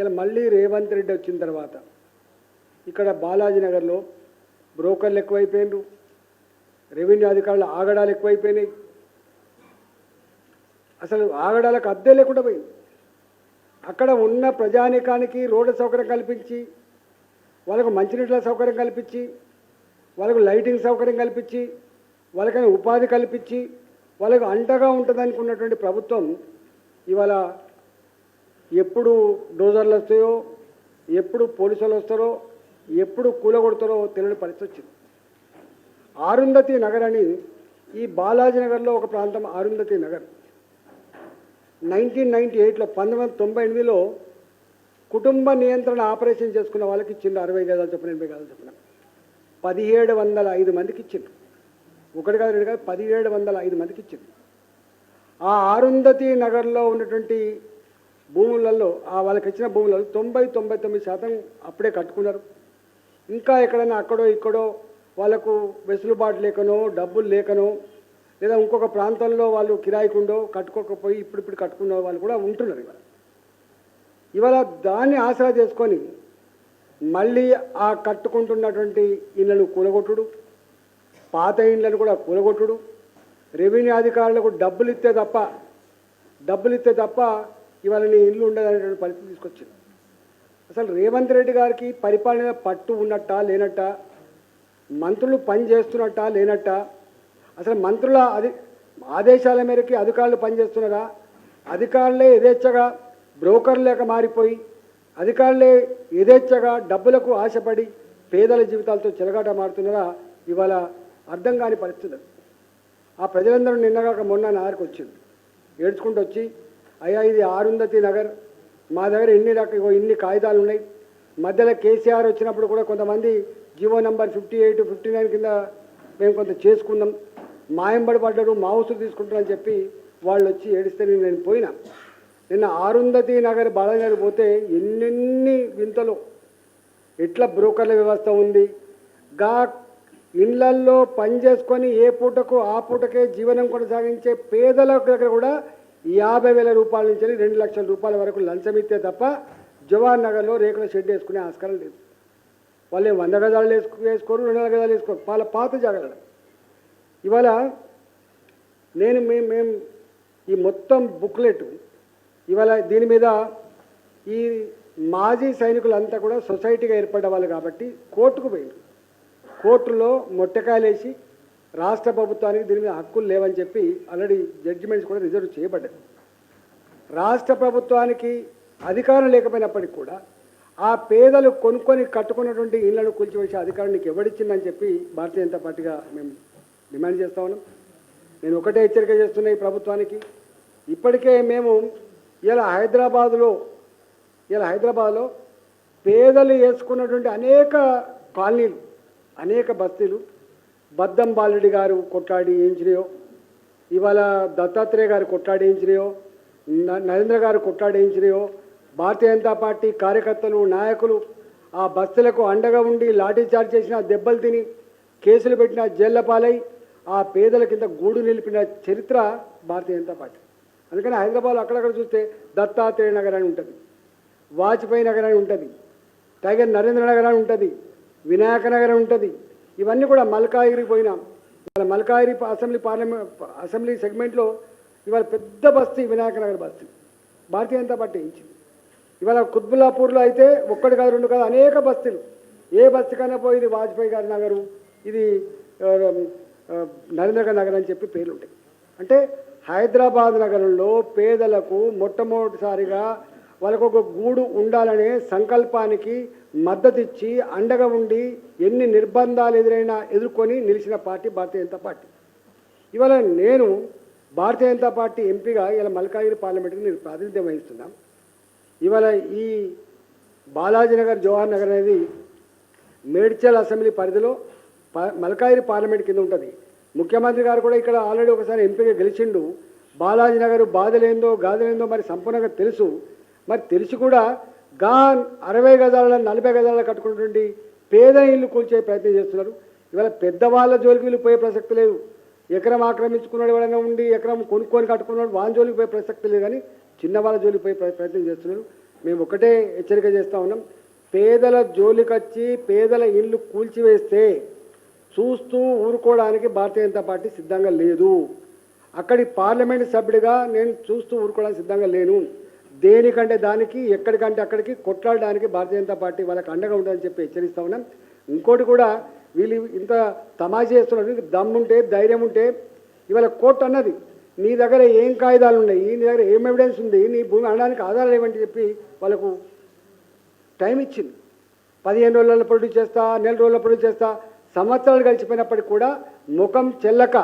ఇలా మళ్ళీ రేవంత్ రెడ్డి వచ్చిన తర్వాత ఇక్కడ బాలాజీ నగర్లో బ్రోకర్లు ఎక్కువైపోయినారు. రెవెన్యూ అధికారులు ఆగడాలు ఎక్కువైపోయినాయి. అసలు ఆగడాలకు అద్దె లేకుండా పోయింది. అక్కడ ఉన్న ప్రజానీకానికి రోడ్డు సౌకర్యం కల్పించి వాళ్ళకు మంచినీళ్ళ సౌకర్యం కల్పించి వాళ్ళకు లైటింగ్ సౌకర్యం కల్పించి వాళ్ళకైనా ఉపాధి కల్పించి వాళ్ళకు అండగా ఉంటుంది అనుకున్నటువంటి ప్రభుత్వం ఇవాళ ఎప్పుడు డోజర్లు వస్తాయో ఎప్పుడు పోలీసులు వస్తారో ఎప్పుడు కూలగొడతారో తెలియని పరిస్థితి వచ్చింది. ఆరుంధతి నగర్ అని ఈ బాలాజీ నగర్లో ఒక ప్రాంతం ఆరుంధతి నగర్. నైన్టీన్ నైన్టీ ఎయిట్లో పంతొమ్మిది వందల తొంభై ఎనిమిదిలో కుటుంబ నియంత్రణ ఆపరేషన్ చేసుకున్న వాళ్ళకి ఇచ్చింది అరవై గదాలు చొప్పున ఎనభై గదాలు చెప్పిన. పదిహేడు వందల ఐదు మందికి ఇచ్చింది ఒకటి కాదు రెండు కాదు పదిహేడు వందల ఐదు మందికి ఇచ్చింది ఆ ఆరుంధతి నగర్లో ఉన్నటువంటి భూములలో ఆ వాళ్ళకి ఇచ్చిన భూములలో తొంభై తొంభై తొమ్మిది శాతం అప్పుడే కట్టుకున్నారు. ఇంకా ఎక్కడైనా అక్కడో ఇక్కడో వాళ్ళకు వెసులుబాటు లేకనో డబ్బులు లేకనో లేదా ఇంకొక ప్రాంతంలో వాళ్ళు కిరాయికుండో కట్టుకోకపోయి ఇప్పుడు ఇప్పుడు కట్టుకున్న వాళ్ళు కూడా ఉంటున్నారు ఇవాళ. ఇవాళ దాన్ని ఆసరా చేసుకొని మళ్ళీ ఆ కట్టుకుంటున్నటువంటి ఇళ్ళను కూలగొట్టుడు పాత ఇళ్ళను కూడా కూలగొట్టుడు రెవెన్యూ అధికారులకు డబ్బులు ఇస్తే తప్ప డబ్బులు ఇస్తే తప్ప ఇవాళ నీ ఇల్లు ఉండదనేటువంటి పరిస్థితి తీసుకొచ్చింది. అసలు రేవంత్ రెడ్డి గారికి పరిపాలన పట్టు ఉన్నట్ట లేనట్ట? మంత్రులు పని చేస్తున్నట్ట లేనట్ట? అసలు మంత్రుల అది ఆదేశాల మేరకి అధికారులు పనిచేస్తున్నారా అధికారులే యథేచ్ఛగా బ్రోకర్ లేక మారిపోయి అధికారులే యథేచ్ఛగా డబ్బులకు ఆశపడి పేదల జీవితాలతో చెలగాట మారుతున్నారా? ఇవాళ అర్థం కాని పరిస్థితులు. ఆ ప్రజలందరూ నిన్నగాక మొన్న నారికి వచ్చింది ఏడ్చుకుంటూ వచ్చి అయ్యా ఇది ఆరుంధతి నగర్. మా దగ్గర ఇన్ని రకాల ఇన్ని కాగితాలు ఉన్నాయి. మధ్యలో కేసీఆర్ వచ్చినప్పుడు కూడా కొంతమంది GO number fifty eight fifty nine కింద మేము కొంత చేసుకున్నాం. మాయంబడి పడ్డారు మావుసులు తీసుకుంటారని చెప్పి వాళ్ళు వచ్చి ఏడిస్తే నేను పోయినా. నిన్న ఆరుందతి నగర్ బాలనగర్ పోతే ఎన్నెన్ని వింతలు. ఎట్లా బ్రోకర్ల వ్యవస్థ ఉంది. గా ఇళ్ళల్లో పని చేసుకొని ఏ పూటకు ఆ పూటకే జీవనం కొనసాగించే పేదల దగ్గర కూడా యాభై వేల రూపాయల నుంచి రెండు లక్షల రూపాయల వరకు లంచం ఇస్తే తప్ప జవహర్ నగర్లో రేకుల షెడ్ వేసుకునే ఆస్కారం లేదు. వాళ్ళు వంద గదాలు వేసుకు వేసుకోరు రెండు వందల గదాలు వేసుకోరు. వాళ్ళ పాత జాగ్రత్త. ఇవాళ నేను మేము మేము ఈ మొత్తం బుక్లెట్ ఇవాళ దీని మీద ఈ మాజీ సైనికులంతా కూడా సొసైటీగా ఏర్పడ్డ వాళ్ళు కాబట్టి కోర్టుకు పోయింది కోర్టులో మొట్టకాయలేసి రాష్ట్ర ప్రభుత్వానికి దీని మీద హక్కులు లేవని చెప్పి ఆల్రెడీ జడ్జిమెంట్స్ కూడా రిజర్వ్ చేయబడ్డాయి. రాష్ట్ర ప్రభుత్వానికి అధికారం లేకపోయినప్పటికీ కూడా ఆ పేదలు కొనుక్కొని కట్టుకున్నటువంటి ఇళ్ళను కూల్చివేసే అధికారం నీకు ఎవడిచ్చిందని చెప్పి భారతీయ జనతా పార్టీగా మేము డిమాండ్ చేస్తా ఉన్నాం. నేను ఒకటే హెచ్చరిక చేస్తున్నా ఈ ప్రభుత్వానికి. ఇప్పటికే మేము ఇలా హైదరాబాదులో ఇలా హైదరాబాద్లో పేదలు వేసుకున్నటువంటి అనేక కాలనీలు అనేక బస్తీలు బద్దం బాలుడి గారు కొట్లాడి వేయించినాయో ఇవాళ దత్తాత్రేయ గారు కొట్లాడి వేయించినాయో నరేంద్ర గారు కొట్లాడి వేయించినాయో భారతీయ జనతా పార్టీ కార్యకర్తలు నాయకులు ఆ బస్తులకు అండగా ఉండి లాఠీ చార్జ్ చేసిన దెబ్బలు తిని కేసులు పెట్టిన జైళ్ళ పాలై ఆ పేదల కింద గూడు నిలిపిన చరిత్ర భారతీయ జనతా పార్టీ. అందుకని హైదరాబాద్ అక్కడక్కడ చూస్తే దత్తాత్రేయ నగర్ అని ఉంటుంది వాజ్పేయి నగర్ అని ఉంటుంది టైగర్ నరేంద్ర నగర్ అని ఉంటుంది వినాయక నగర్ అని ఉంటుంది ఇవన్నీ కూడా మల్కాగిరికి పోయినాం. ఇవాళ మల్కాగిరి అసెంబ్లీ పార్లమెంట్ అసెంబ్లీ సెగ్మెంట్లో ఇవాళ పెద్ద బస్తీ వినాయక నగర్ బస్తీ. భారతీయ జనతా పార్టీ ఇచ్చింది. ఇవాళ కుత్బుల్లాపూర్లో అయితే ఒక్కటి కాదు రెండు కాదు అనేక బస్తీలు. ఏ బస్తీకైనా పోయింది వాజ్పేయి గారి నగరు ఇది నరేంద్రగర్ నరేంద్ర గారి నగర్ అని చెప్పి పేర్లు ఉంటాయి అంటే హైదరాబాద్ నగరంలో పేదలకు మొట్టమొదటిసారిగా వాళ్ళకు ఒక గూడు ఉండాలనే సంకల్పానికి మద్దతు ఇచ్చి అండగా ఉండి ఎన్ని నిర్బంధాలు ఎదురైనా ఎదుర్కొని నిలిచిన పార్టీ భారతీయ జనతా పార్టీ. ఇవాళ నేను భారతీయ జనతా పార్టీ ఎంపీగా ఇలా మల్కాగిరి పార్లమెంట్కి నేను ప్రాతినిధ్యం వహిస్తున్నాం. ఇవాళ ఈ బాలాజీనగర్ జవహర్ నగర్ అనేది మేడ్చల్ అసెంబ్లీ పరిధిలో ప- మల్కాయిరి పార్లమెంట్ కింద ఉంటుంది. ముఖ్యమంత్రి గారు కూడా ఇక్కడ ఆల్రెడీ ఒకసారి ఎంపీగా గెలిచిండు. బాలాజీ నగర్ బాధలేందో గాదలేందో మరి సంపూర్ణంగా తెలుసు. మరి తెలిసి కూడా గా అరవై గజాల నలభై గజాల కట్టుకున్నటువంటి పేద ఇల్లు కూల్చే ప్రయత్నం చేస్తున్నారు. ఇవాళ పెద్దవాళ్ళ జోలికి వీళ్ళు పోయే ప్రసక్తి లేదు. ఎకరం ఆక్రమించుకున్నాడు ఎవరైనా ఉండి ఎకరం కొనుక్కొని కట్టుకున్నాడు వాళ్ళ జోలికి పోయే ప్రసక్తి లేదు కానీ చిన్నవాళ్ళ జోలికి పోయే ప్రయత్నం చేస్తున్నారు. మేము ఒకటే హెచ్చరిక చేస్తా ఉన్నాం. పేదల జోలికొచ్చి పేదల ఇల్లు కూల్చివేస్తే చూస్తూ ఊరుకోవడానికి భారతీయ జనతా పార్టీ సిద్ధంగా లేదు. అక్కడి పార్లమెంట్ సభ్యుడిగా నేను చూస్తూ ఊరుకోవడానికి సిద్ధంగా లేను. దేనికంటే దానికి ఎక్కడికంటే అక్కడికి కొట్లాడడానికి భారతీయ జనతా పార్టీ వాళ్ళకి అండగా ఉంటుందని చెప్పి హెచ్చరిస్తా ఉన్నాం. ఇంకోటి కూడా వీళ్ళు ఇంత తమాషా చేస్తున్నారు. దమ్ముంటే ధైర్యం ఉంటే ఇవాళ కోర్టు అన్నది నీ దగ్గర ఏం కాగితాలు ఉన్నాయి? నీ దగ్గర ఏం ఎవిడెన్స్ ఉంది? నీ భూమి అనడానికి ఆధారాలు ఏమంటే చెప్పి వాళ్ళకు టైం ఇచ్చింది. పదిహేను రోజుల ప్రొడ్యూస్ చేస్తా నెల రోజుల ప్రొడ్యూస్ చేస్తా సంవత్సరాలు గడిచిపోయినప్పటికీ కూడా ముఖం చెల్లక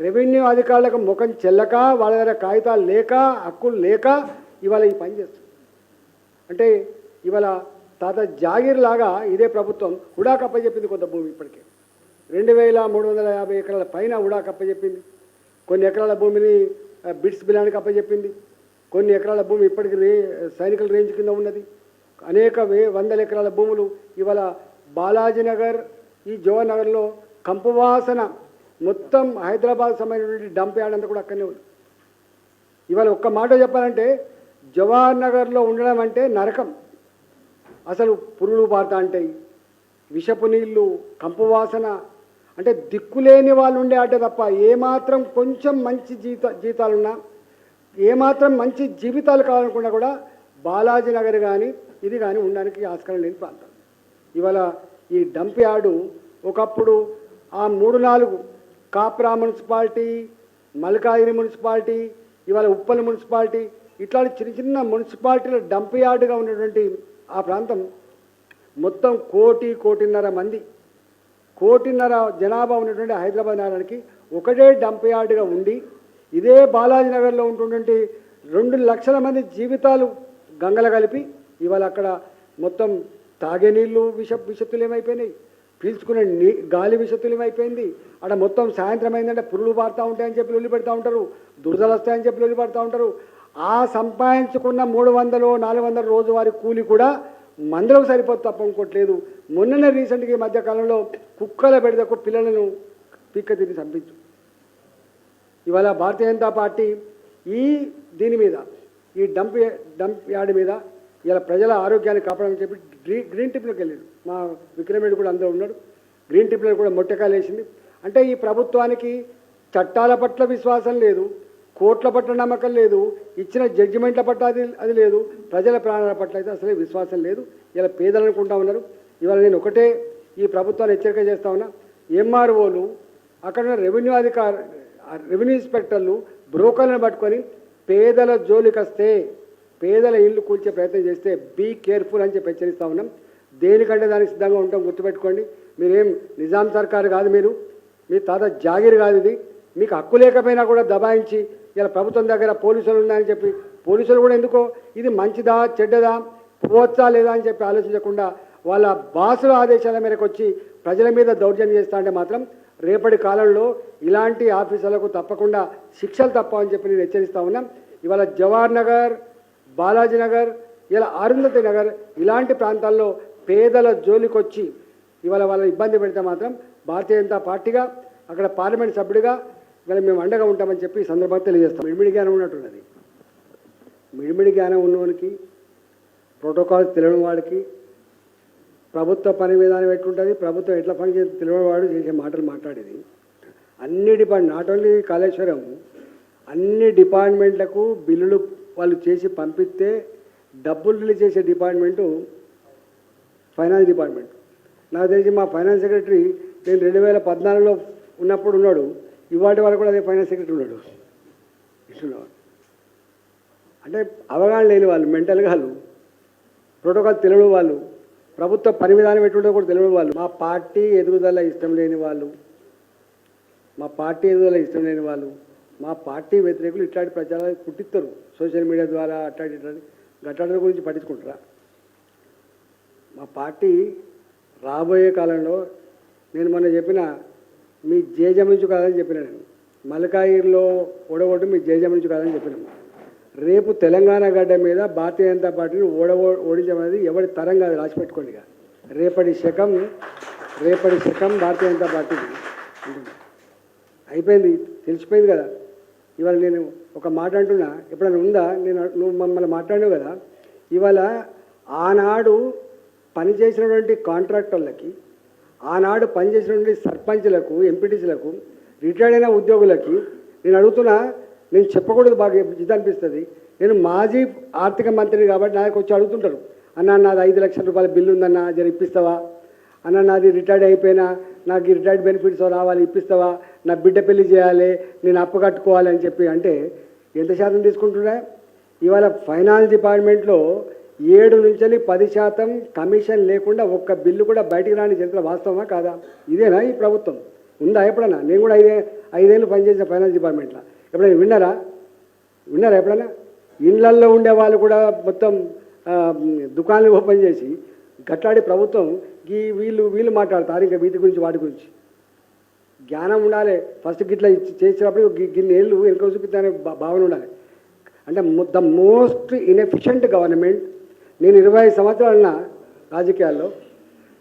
రెవెన్యూ అధికారులకు ముఖం చెల్లక వాళ్ళ దగ్గర కాగితాలు లేక హక్కులు లేక ఇవాళ ఈ పని చేస్తుంది. అంటే ఇవాళ తాత జాగీర్ లాగా ఇదే ప్రభుత్వం ఉడాకప్ప చెప్పింది కొంత భూమి ఇప్పటికే. రెండు వేల మూడు వందల యాభై ఎకరాల పైన ఉడాకప్ప చెప్పింది. కొన్ని ఎకరాల భూమిని బిట్స్ బిలానికి అప్పచెప్పింది. కొన్ని ఎకరాల భూమి ఇప్పటికి రే సైనికుల రేంజ్ కింద ఉన్నది. అనేక వే వందల ఎకరాల భూములు ఇవాళ బాలాజీనగర్ ఈ జోహర్నగర్లో కంపువాసన మొత్తం హైదరాబాద్ సంబంధించినటువంటి డంప్ యార్డ్ అంతా కూడా అక్కడనే ఉంది. ఇవాళ ఒక్క మాట చెప్పాలంటే జవహర్ నగర్లో ఉండడం అంటే నరకం. అసలు పురులు పారుతా అంటే విషపు నీళ్ళు కంపు వాసన అంటే దిక్కులేని వాళ్ళు ఉండే ఆట తప్ప ఏమాత్రం కొంచెం మంచి జీత జీతాలున్నా ఏమాత్రం మంచి జీవితాలు కావాలనుకున్నా కూడా బాలాజీ నగర్ కానీ ఇది కానీ ఉండడానికి ఆస్కారం లేని ప్రాంతం. ఇవాళ ఈ డంప్ యార్డు ఒకప్పుడు ఆ మూడు నాలుగు కాప్రా మున్సిపాలిటీ మల్కాగిరి మున్సిపాలిటీ ఇవాళ ఉప్పల్ మున్సిపాలిటీ ఇట్లాంటి చిన్న చిన్న మున్సిపాలిటీల డంప్ యార్డుగా ఉన్నటువంటి ఆ ప్రాంతం మొత్తం కోటి కోటిన్నర మంది కోటిన్నర జనాభా ఉన్నటువంటి హైదరాబాద్ నగరానికి ఒకటే డంప్ యార్డుగా ఉండి ఇదే బాలాజీ నగర్లో ఉంటున్నటువంటి రెండు లక్షల మంది జీవితాలు గంగల కలిపి ఇవాళ అక్కడ మొత్తం తాగే నీళ్ళు విష విషత్తులు ఏమైపోయినాయి పీల్చుకునే నీ గాలి విషత్తులు ఏమైపోయింది అక్కడ మొత్తం సాయంత్రం అయిందంటే పురులు పారుతూ ఉంటాయని చెప్పి లొల్లి పెడతా ఉంటారు. దురదలు వస్తాయని చెప్పి లొల్లి పడుతూ ఉంటారు. ఆ సంపాదించుకున్న మూడు వందలు నాలుగు వందల రోజువారి కూలి కూడా మందులకు సరిపోదు తప్ప ఇంకోట్లేదు మొన్ననే రీసెంట్గా ఈ మధ్యకాలంలో కుక్కల బెడదకు పిల్లలను పిక్క తిరిగి చంపించు. ఇవాళ భారతీయ జనతా పార్టీ ఈ దీని మీద ఈ డంప్ డంప్ యార్డ్ మీద ఇలా ప్రజల ఆరోగ్యాన్ని కాపాడని చెప్పి గ్రీన్ గ్రీన్ టిప్లోకి వెళ్ళాడు మా విక్రమేడు కూడా అందరూ ఉన్నాడు. గ్రీన్ టిప్లో కూడా మొట్టకాయలు వేసింది. అంటే ఈ ప్రభుత్వానికి చట్టాల పట్ల విశ్వాసం లేదు. కోర్టుల పట్ల నమ్మకం లేదు ఇచ్చిన జడ్జిమెంట్ల పట్ల అది అది లేదు ప్రజల ప్రాణాల పట్ల అయితే అసలే విశ్వాసం లేదు. ఇలా పేదలు అనుకుంటా ఉన్నారు. ఇవాళ నేను ఒకటే ఈ ప్రభుత్వాన్ని హెచ్చరిక చేస్తా ఉన్నా. ఎంఆర్ఓలు అక్కడ ఉన్న రెవెన్యూ అధికార రెవెన్యూ ఇన్స్పెక్టర్లు బ్రోకర్లను పట్టుకొని పేదల జోలికి వస్తే పేదల ఇల్లు కూల్చే ప్రయత్నం చేస్తే బీ కేర్ఫుల్ అని చెప్పి హెచ్చరిస్తా ఉన్నాం. దేనికంటే దానికి సిద్ధంగా ఉంటాం గుర్తుపెట్టుకోండి. మీరేం నిజాం సర్కారు కాదు మీరు. మీ తాత జాగీర్ కాదు ఇది. మీకు హక్కు లేకపోయినా కూడా దబాయించి ఇలా ప్రభుత్వం దగ్గర పోలీసులు ఉన్నాయని చెప్పి పోలీసులు కూడా ఎందుకో ఇది మంచిదా చెడ్డదా పోవచ్చా లేదా అని చెప్పి ఆలోచించకుండా వాళ్ళ బాసుల ఆదేశాల మేరకు వచ్చి ప్రజల మీద దౌర్జన్యం చేస్తా అంటే మాత్రం రేపటి కాలంలో ఇలాంటి ఆఫీసర్లకు తప్పకుండా శిక్షలు తప్పవని చెప్పి నేను హెచ్చరిస్తా ఉన్నాం. ఇవాళ జవహర్ నగర్ బాలాజీ నగర్ ఇలా అరుంధతి నగర్ ఇలాంటి ప్రాంతాల్లో పేదల జోలికొచ్చి ఇవాళ వాళ్ళని ఇబ్బంది పెడితే మాత్రం భారతీయ జనతా పార్టీగా అక్కడ పార్లమెంట్ సభ్యుడిగా ఇవాళ మేము అండగా ఉంటామని చెప్పి ఈ సందర్భంగా తెలియజేస్తాం. మిడిమిడి జ్ఞానం ఉన్నట్టున్నది. మిడిమిడి జ్ఞానం ఉన్నవానికి ప్రోటోకాల్ తెలియని వాడికి ప్రభుత్వ పని విధానం ఎట్లుంటుంది ప్రభుత్వం ఎట్లా పని చేసి తెలియనివాడు చేసే మాటలు మాట్లాడేది. అన్ని డిపార్ట్ నాట్ ఓన్లీ కాళేశ్వరం అన్ని డిపార్ట్మెంట్లకు బిల్లులు వాళ్ళు చేసి పంపిస్తే డబ్బులు రిలీజ్ చేసే డిపార్ట్మెంటు ఫైనాన్స్ డిపార్ట్మెంట్. నాకు తెలిసి మా ఫైనాన్స్ సెక్రటరీ నేను రెండు వేల పద్నాలుగులో ఉన్నప్పుడు ఉన్నాడు. ఇవాటి వరకు కూడా అదే ఫైనాన్స్ సెక్రటరీ ఉన్నాడు. ఇస్తున్నాడు అంటే అవగాహన లేని వాళ్ళు మెంటల్గా వాళ్ళు ప్రోటోకాల్ తెలియని వాళ్ళు ప్రభుత్వ పని విధానం ఎటుండో కూడా తెలియని వాళ్ళు మా పార్టీ ఎదుగుదల ఇష్టం లేని వాళ్ళు మా పార్టీ ఎదుగుదల ఇష్టం లేని వాళ్ళు మా పార్టీ వ్యతిరేకులు ఇట్లాంటి ప్రచారాలు పుట్టిస్తారు సోషల్ మీడియా ద్వారా అట్లాంటి ఇట్లాంటి ఘటనల గురించి పట్టించుకుంటారా? మా పార్టీ రాబోయే కాలంలో నేను మొన్న చెప్పిన మీ జేజమించు కాదని చెప్పిన నేను. మల్కాయిర్లో ఓడగొట్టు మీ జేజమించు కాదని చెప్పినాము రేపు తెలంగాణ గడ్డ మీద భారతీయ జనతా పార్టీని ఓడ ఓడించమనేది ఎవరి తరం కాదు రాసి పెట్టుకోండి రేపటి శకం రేపటి శకం భారతీయ జనతా పార్టీ అయిపోయింది తెలిసిపోయింది కదా. ఇవాళ నేను ఒక మాట అంటున్నా ఎప్పుడైనా ఉందా? నేను నువ్వు మమ్మల్ని మాట్లాడావు కదా. ఇవాళ ఆనాడు పనిచేసినటువంటి కాంట్రాక్టర్లకి ఆనాడు పనిచేసినటువంటి సర్పంచ్లకు ఎంపీటీసీలకు రిటైర్డ్ అయిన ఉద్యోగులకి నేను అడుగుతున్నా నేను చెప్పకూడదు బాగా ఇది అనిపిస్తుంది నేను మాజీ ఆర్థిక మంత్రిని కాబట్టి నాకు వచ్చి అడుగుతుంటారు. అన్న నాది ఐదు లక్షల రూపాయల బిల్లు ఉందన్న జర ఇప్పిస్తావా? అన్న నాది రిటైర్డ్ అయిపోయినా నాకు రిటైర్డ్ బెనిఫిట్స్ రావాలి ఇప్పిస్తావా? నా బిడ్డ పెళ్ళి చేయాలి నేను అప్పు కట్టుకోవాలి అని చెప్పి అంటే ఎంత శాతం తీసుకుంటున్నా? ఇవాళ ఫైనాన్స్ డిపార్ట్మెంట్లో ఏడు నుంచి పది శాతం కమిషన్ లేకుండా ఒక్క బిల్లు కూడా బయటికి రాని చరిత్ర వాస్తవమా కాదా? ఇదేనా ఈ ప్రభుత్వం? ఉందా ఎప్పుడన్నా? నేను కూడా ఐదే ఐదేళ్ళు పనిచేసిన ఫైనాన్స్ డిపార్ట్మెంట్లో. ఎప్పుడైనా విన్నారా? విన్నారా ఎప్పుడైనా? ఇళ్ళల్లో ఉండే వాళ్ళు కూడా మొత్తం దుకాణాలు ఓపెన్ చేసి గట్లాడి ప్రభుత్వం ఈ వీళ్ళు వీళ్ళు మాట్లాడతారు ఇంకా వీటి గురించి వాటి గురించి. జ్ఞానం ఉండాలి. ఫస్ట్ గిట్లా ఇచ్చి- చేసినప్పుడు గిన్నేళ్ళు గిన్ని ఏళ్ళు వెనుక చూపిద్దనే భావన ఉండాలి. అంటే ద మోస్ట్ ఇన్ఎఫిషియంట్ గవర్నమెంట్ నేను ఇరవై ఐదు సంవత్సరాలున్న రాజకీయాల్లో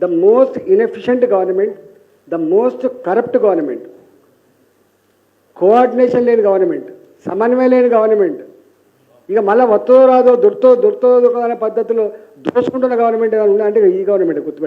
the most inefficient government the most corrupt government coordination లేని గవర్నమెంట్ సమన్వయం లేని గవర్నమెంట్ ఇక మళ్ళీ వత్తో రాదో దుర్తో దుర్తో దుర్తో అనే పద్ధతిలో దోసుకుంటున్న గవర్నమెంట్ ఏమైనా ఉందంటే అంటే ఈ గవర్నమెంట్ గుర్తుపెట్టు